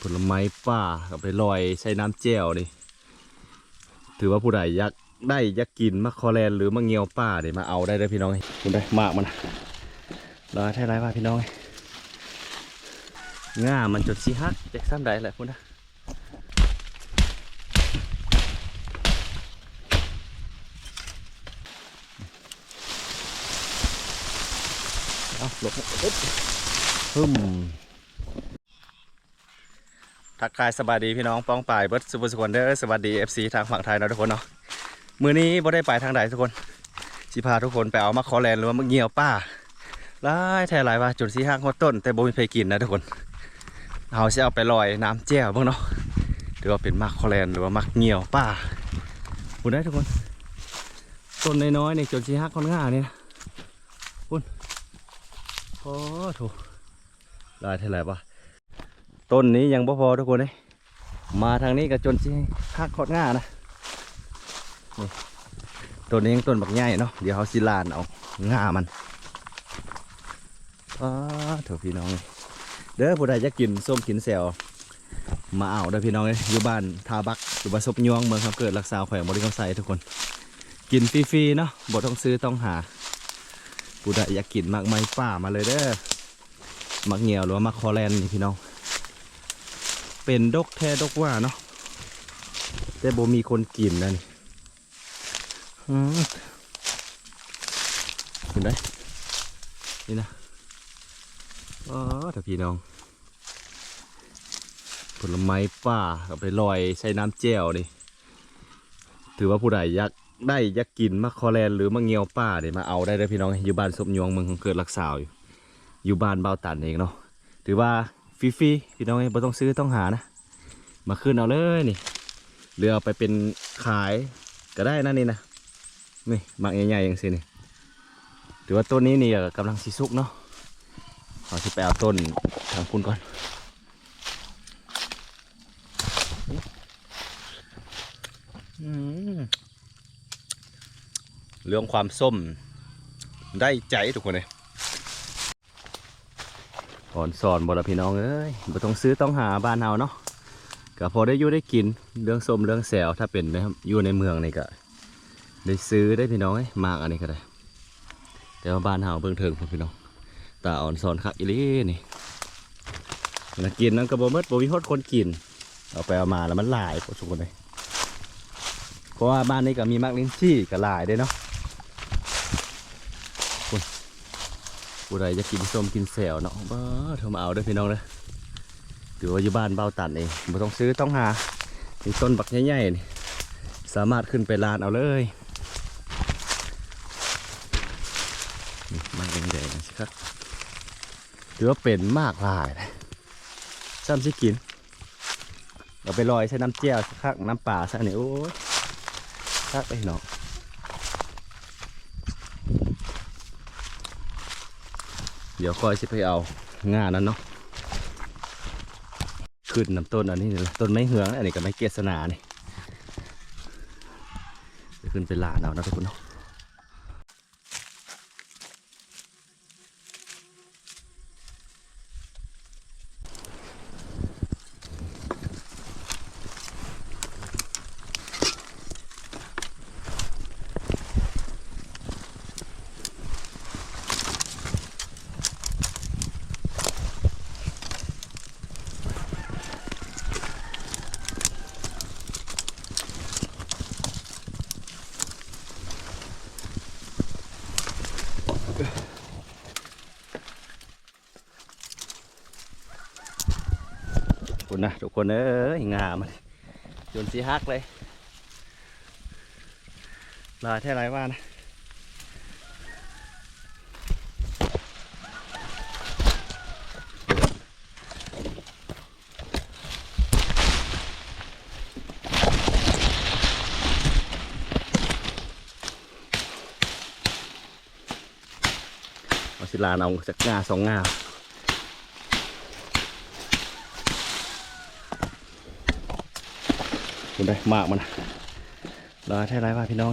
ผลไม้ป่ากับไปลอยใช้น้ำแจ่วนี่ ถือว่าผู้ใดอยากได้อยากกินมะคอแลนหรือมะเงียวป่าเนี่ยมาเอาได้เลยพี่น้องคุณได้มากมันรอแท้ไรว่าพี่น้องง่ามันจดสีฮักแจ็คซ้ำใดแหละคุณนะเอาหลบอึ๊บฮึม ทักทายสบายดีพี่น้องป้องป่ายเบิร์ดสุภสุขคนเด้อสวัสดี FC ทางฝั่งไทยเนาะทุกคนเนาะมือนี้บ่ได้ไปทางใดทุกคนสิพาทุกคนไปเอามะคอแลนหรือว่ามะเงียวป้าหลายแท้หลายว่าจุดสีห้างฮอดต้น แต่บ่มีใครกินนะทุกคนเอาสิเอาไปลอยน้ำแจ่วบ้างเนาะหรือว่าเป็นมะคอแลนหรือว่ามักเงียวป้าคุณได้ทุกคนต้นน้อยๆนี่จนสีห้างค่อนข้านี่นะคุณโอ้โถหลายแท้หลายว่า ต้นนี้ยังบ่พอทุกคนเลยมาทางนี้ก็จนสิหักขอดง่านะนี่ต้นนี้ยังต้นบักใหญ่เนาะเดี๋ยวเขาสิลานเอาง่ามันอ้าเถอะพี่น้องเด้อผู้ใดจะกินส้มกินแซวมาเอาเด้อพี่น้องเอ้ยอยู่บ้านทาบักอยู่บ้านศพยวงเมืองคำเกิดรักษาแขวงบริกรไซทุกคน กินฟรีๆเนาะบ่ต้องซื้อต้องหาผู้ใดอยากกินมากไม้ป่ามาเลยเด้อมักเหนียวหรือว่ามักคอแลนนี่พี่น้อง เป็นดกแท้ดกว่าเนาะแต่บ่มีคนกินนะนี่เห็นได้นี่นะอ๋อถ้าพี่น้อง ผลไม้ป่ากับไปลอยใช้น้ำแจ่วนี่ ถือว่าผู้ใดอยากได้อยากกินมะคอแลนหรือมะเงียวป่าเนี่ยมาเอาได้เลยพี่น้องอยู่บ้านสมยงเมืองของเกิดรักษาวอยู่อยู่บ้านเบาตันเองเนาะถือว่า ฟรีๆพี่น้องเอ้ยบ่ต้องซื้อต้องหานะ มาขึ้นเอาเลยนี่เรือเอาไปเป็นขายก็ได้นะนี่นะนี่หมักใหญ่ๆอย่างสินี่ถือว่าต้นนี้นี่กำลังสิสุกเนาะเราสิไปเอาต้นทางคุณก่อนเรื่องความส้มได้ใจทุกคนเลย สอนสอนบอละพี่น้องเอ้ยบ่ต้องซื้อต้องหาบ้านเฮาเนาะก็พอได้อยู่ได้กินเรื่องส้มเรื่องแซวถ้าเป็นนะครับอยู่ในเมืองนี่ก็ได้ซื้อได้พี่น้องเอ้ยมากอันนี้ก็ได้แต่ว่าบ้านเฮาเบิ่งเถิงพุ่นพี่น้องตาอ่อนสอนคักอีลีนี่นะกินนั่นก็บ่หมดบ่มีฮอดคนกินเอาไปเอามาแล้วมันหลายพอสมควรเลยเพราะว่าบ้านนี้ก็มีมักลิ้นชี่ก็หลายเด้เนาะคุณ ผู้ใดจะกินส้มกินแซวเนาะบ้อเธอมาเอาเด้อพี่น้องเด้อหรือว่าอยู่บ้านเบาตันเองไม่ต้องซื้อต้องหามีต้นบักใหญ่ๆนี่สามารถขึ้นไปลานเอาเลยนี่มันแดงๆสิครับถือว่าเป็นมากหลายเลยซ้ำสิกินเราไปลอยใช้น้ำเจียวสักครั้งน้ำป่าซะนี่โอ้ยคักไปเนาะ เดี๋ยวคอยสิไปเอางานั้นเนาะขึ้นน้ำต้นอันนี้นี่แหละต้นไม้เหืองอันนี้ก็ไม้เกศนานี่ขึ้นไปลานเอานะทุกคนเนาะ คุณนะทุกคนเอ้ยงามันจนสีฮักเลยลายแท่ไรว่านะเอาสิลานเอาจากงาสองงา คุณได้มากมันรอแท้ไรว่าพี่น้อง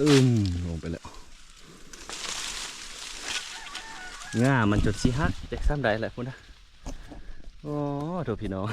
อึมลงไปแล้วง่ามันจดสิฮักแจ็คซ้ำใดแหละพุ่นนะโอ้โถพี่น้อง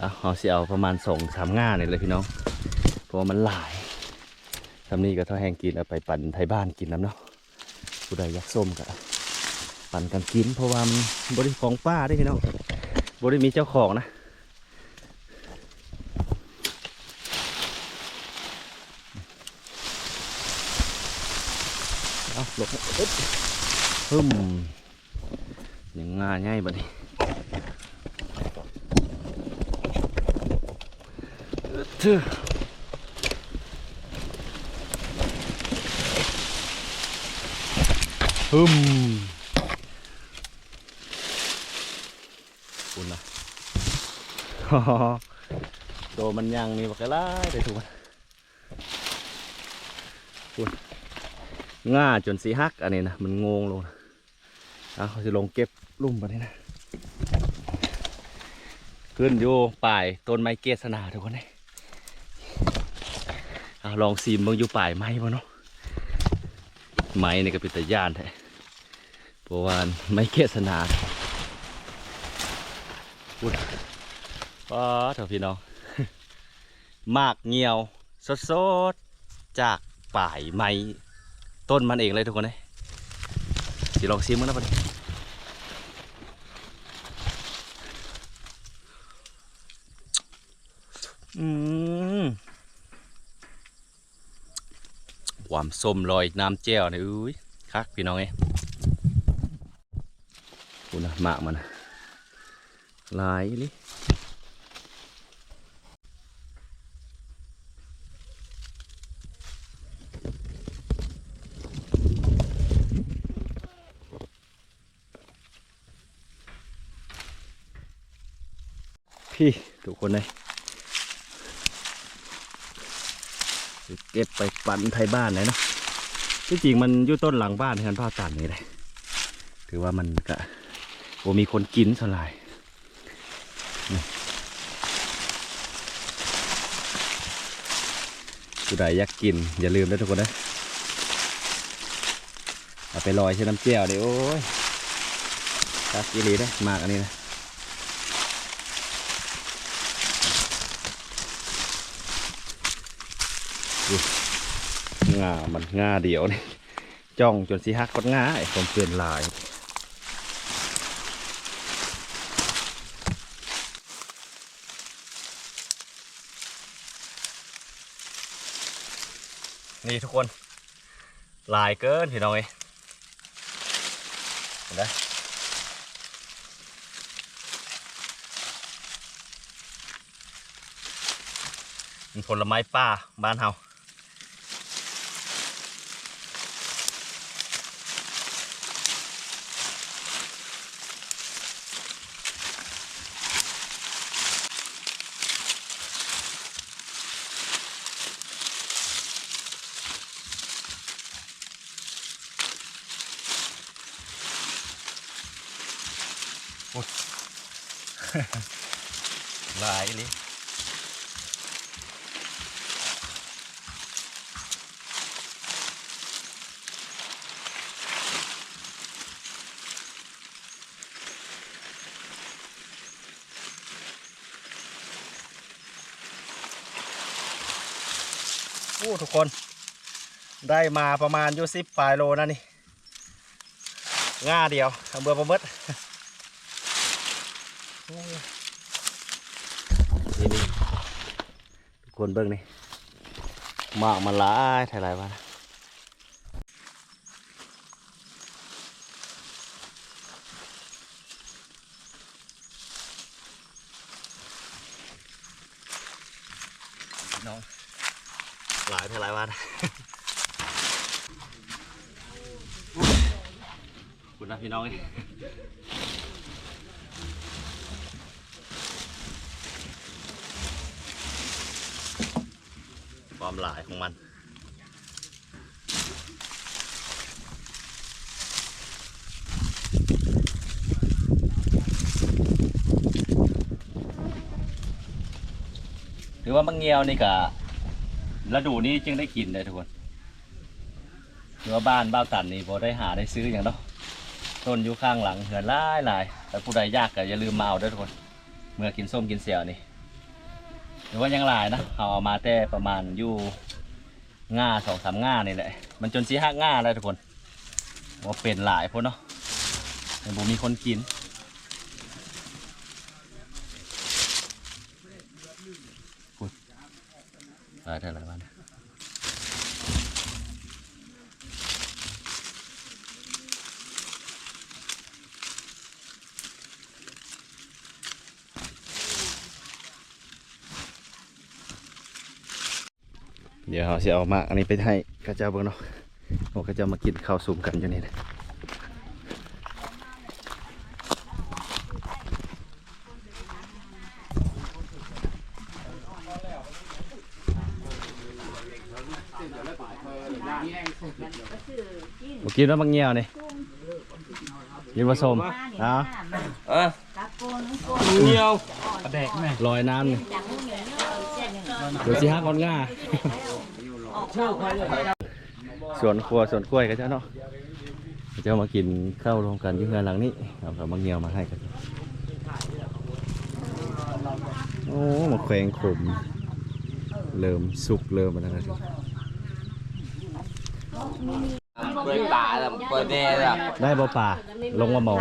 เอาเอาสิเอาประมาณสองสามง่าเนี่ยเลยพี่น้อง เพราะว่ามันหลายทำนี่ก็เท่าแห้งกินเอาไปปั่นไทยบ้านกินน้ำเนาะผู้ใดยากส้มก็ปั่นกันกินเพราะว่ามันบริของป้าได้พี่น้องบริมีเจ้าของนะเอาหลบอึ๊บฮึมยังง่ายง่ายบัดนี้ เธอฮึมคุณนะโตมันยังนี่บักกลยได้ถูกไหมคุณง่าจนสีฮักอันนี้นะมันงงลงนะเอาเขาจะลงเก็บลุ่มไปนี่นะ ขึ้นอยู่ป่ายต้นไม้เกศนาทุกคนเลย เอาลองซีมเบางอยู่ป่ายไม้บ่เนาะไม้นี่ก็เป็นตะย่านแท้เพราะว่าไม้เกศนาพูดป้าเถอะพี่น้องมากเงียวสดสดๆจากป่ายไม้ต้นมันเองเลยทุกคนเลยสิลองซีมมันนะพอดีอืม ความส้มลอยน้ำแจ่วนี่อุ้ยคักพี่น้องเอ้คุณนะหมากมันลายอีหลิพี่ทุกคนเลย เก็บไปปั่นไทยบ้านเลยนะที่จริงมันอยู่ต้นหลังบ้านที่ฉันพ่อตันนี่เลยถือว่ามันก็โอ้มีคนกินสลายผู้ใดอยากกิน อย่าลืมนะทุกคนนะเอาไปลอยใช้น้ำเจียวเดี๋ยวโอ้ยตักกีรีได้มากอันนี้นะ ง่ามันง่าเดียวนี่จ้องจนสีหักก็ง่าไอ้ผมเปลี่ยนลายนี่ทุกคนลายเกินพี่น้องเอ้ยเห็นไหมผลไม้ป่าบ้านเฮา ทุกคน ได้มาประมาณยูสิบปลายโลนะนี่ง่าเดียวทำเบื่อประมดนี่นี่ทุกคนเบิ่งนี่หมากมันหลายถ่ายหลายวัน หลายเท่าไรวันคุณนะพี่น้องความหลายของมันหรือว่ามังเงียวนี่กะ ฤดูนี้จึงได้กินเลยทุกคนถือว่าบ้านบ้าวตันนี่พอได้หาได้ซื้ออย่างเนาะต้นอยู่ข้างหลังเหือนหลายหลายแต่ผู้ใดยากก็อย่าลืมมาเอาด้วยทุกคน เมื่อกินส้มกินเสียวนี่หรือว่ายังหลายนะเอาเอามาแต่ประมาณอยู่ง่าสองสามง่านี่แหละ มันจนสีหักง่าแล้วทุกคนว่าเป็นหลายพวกเนาะแต่บ่มีคนกิน หลายเท่าไหร่บ้างเดี๋ยวเราจะเอามาอันนี้ไปให้ข้าเจ้าเบิ่งเนาะโอ้ข้าเจ้ามากินข้าวซุ่มกันอยู่นี่นะ บ่กินแล้วมังเงียวนี่กินผสมเอาเออกับโกนโกนเงียวแดกแม่ลอยน้ำนี่จังหูเหนียวเส้นหนึ่งเดี๋ยวสิฮักงอนง่าออกเข้าสวนครัวสวนกล้วยกันเจ้าเนาะเจ้ามากินข้าวรวมกันอยุ่งงานหลังนี้เอากับมังเงียวมาให้กันโอ้มาแขวงขมเริ่มสุกเริ่มอะไรนะที เปิดตาแล้วเปิดแน่แล้วได้บ่ป่าลงมาเมา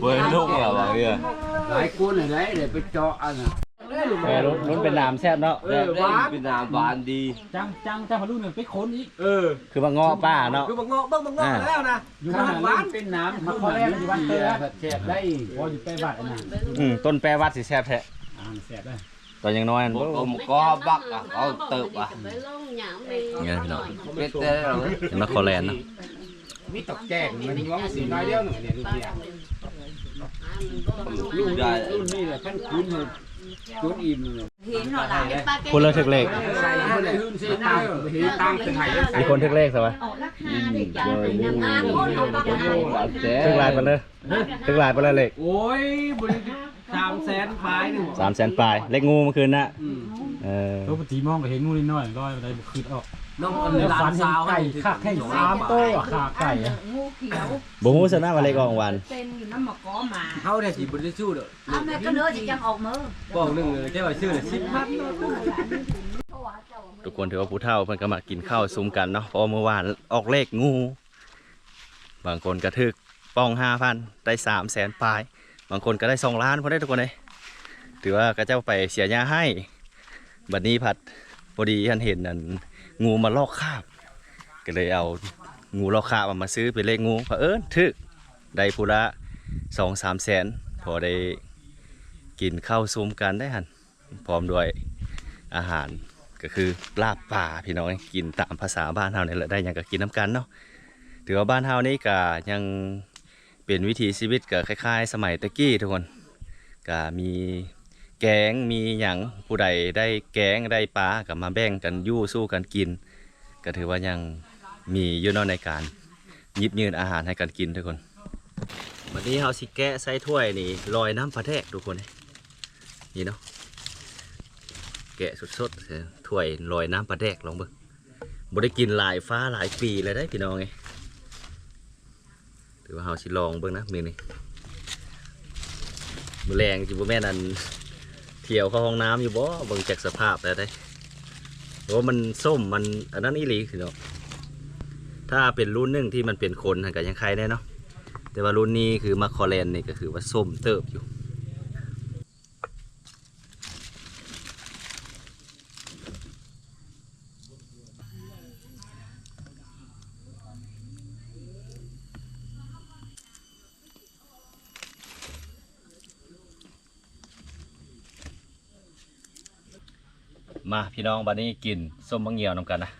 เปิดลูกแล้ววะเนี่ยหลายคนเลยนเดี๋ยวไปเจาะอันน่ะเออลุ้นเป็นน้ำแซ่บเนาะเออเป็นน้ำหวานดี จังจังจังพาลูกเนี่ยไปค้นอีกเออ คือมาเงอป้าเนาะ คือบังเงาะเบิ่งบังเงาะแล้วนะอยู่บ้านหวานเป็นน้ำมาคอแรกอยู่บ้านเตอร์แสบได้พออยู่ไปบัดอันน่ะอืมต้นแปรวัดสิแซ่บแท้อ่าแสบได้ ตอนยังน้อยอันบบ่กมก็บักอะเอาเติบอะไงพี่น้องเป็ดเต้เราเห็นว่าคอแลนด์เนาะมีตกแจกมันย้องสีน้อยเดียวหนึ่งเนี่ยลูกเนี่ยลูกได้รุ่นนี้แหละขั้นคืนเลยคืนอิ่มเลยเห็นหรอล่ะคนละถึกเลขใส่ให้เลยคืนสีน้ำเห็นตั้งเป็นไห้เลยมีคนถึกเลขใช่ไหมออกราคาได้จ้ะน้ำมันคนเอาปากกาหวานแจ๊ถึกลายไปเลยถึกลายไปเลยเลขโอ้ยบริ สามแสนปลายหนึ่งสามแสนปลาย เลขงูเมื่อคืนน่ะเออปกติมองก็เห็นงูนิดหน่อยร้อยอะไรบุคืดออกน้องแล้วหลาฟันนเห็สานวไก่ขาแข่งสามโต้อะขาไก่อะงูเขียวบ่ฮู้ซะนะว่าเลขออกวัน เป็นอยู่น้ำมะกอมาเขาเนี่ยสิบริสุทธิ์เอาแม่ก็เนื้อจะจังออกมือบอกหนึ่งเลยเจ้าชื่อเลยสิบพันทุกคนถือว่าผู้เฒ่าเพิ่นก็มากินข้าวซุ้มกันเนาะเพราะว่าเมื่อวานออกเลขงู บางคนกระทึกป้อง5,000ได้3แสนปลาย บางคนก็ได้2ล้านพอได้ทุกคนเลยถือว่าก็เจ้าไปเสียยาให้ บัดนี้ผัดพอดีท่านเห็นนั่นงูมาลอกคาบ ก็เลยเอางูลอกคาบมาซื้อเป็นเลขงูเผอิญทึกได้ผู้ละ2 3แสนพอได้กินข้าวซุ้มกันได้หันพร้อมด้วยอาหารก็คือลาบป่าพี่น้องกินตามภาษาบ้านเฮาเนี่ยแหละได้หยังก็กินน้ำกันเนาะถือว่าบ้านเฮานี่ก็ยัง เป็นวิถีชีวิตก็คล้าย ๆ สมัยตะกี้ทุกคนก็มีแกงมีหยังผู้ใดได้แกงได้ปลาก็มาแบ่งกันยู่สู้กันกิน ก็ถือว่ายังมีอยู่นาะในการยิบยืนอาหารให้กันกินทุกคนวันนี้เฮาสิแกะใส่ถ้วยนี่ลอยน้ำพระแทกทุกคนนี่เนาะแกะสดๆถ้วยลอยน้ำปลาแดกลองเบิ่งบ่ได้กินหลายฟ้าหลายปีเลยได้พี่น้องไง ถือว่าเฮาสิลองเบิ่งนะมือนี่มือแรงจิบ่แม่นันเที่ยวเข้าห้องน้ำอยู่บ่เบิ่งจากสภาพแล้วได้เพราะว่ามันส้มมันอันนั้นอีหลีคือเนาะถ้าเป็นรุ่นหนึ่งที่มันเป็นคนหันก็ยังใครได้เนาะแต่ว่ารุ่นนี้คือมาคอแลนนี่ก็คือว่าส้มเติบอยู่ มาพี่น้องบัดนี้กินส้มมะเงียวนำกันนะ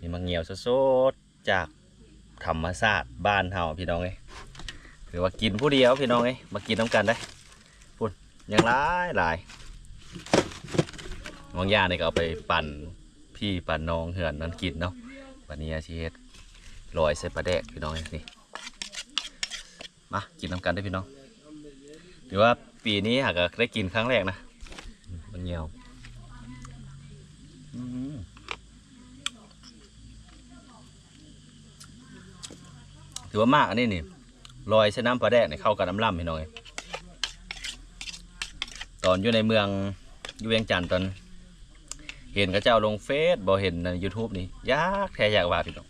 นี่มะเงียวสดๆจากธรรมชาติบ้านเฮาพี่น้องเอ้ยถือว่ากินผู้เดียวพี่น้องเอ้มากินน้ำกันได้พูดยังหลายหลายบางย่างนี่ก็เอาไปปั่นพี่ปั่นน้องเหือนนั่นกินเนาะวันนี้อาชีพลอยใส่ปลาแดกพี่น้องนี่มากินน้ำกันได้พี่น้องถือว่าปีนี้หากได้กินครั้งแรกนะมะเงียว ถือว่ามากอันนี้นี่ลอยใช้น้ำปลาแดกเนี่ยเข้ากับน้ำล่ำพี่น้องเอ้ยตอนอยู่ในเมืองอยู่เวียงจันทร์ตอน เห็นกระเจ้าลงเฟซบอเห็นใน YouTube นี่ยากแท้ยากว่าพี่น้อง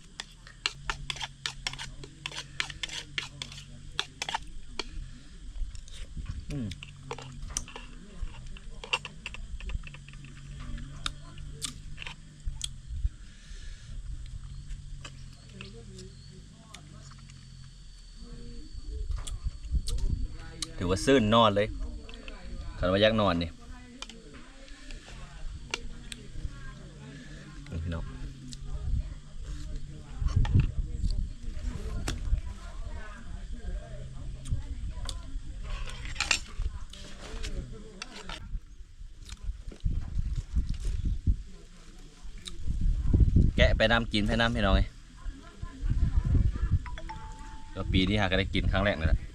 อว่าซื่นนอนเลยคันว่ายากนอนนี่นี่พี่น้องแกะไปน้ำกินให้น้ำพี่น้องไงก็ปีนี้หาก็ได้กินครั้งแรกเลยแหละ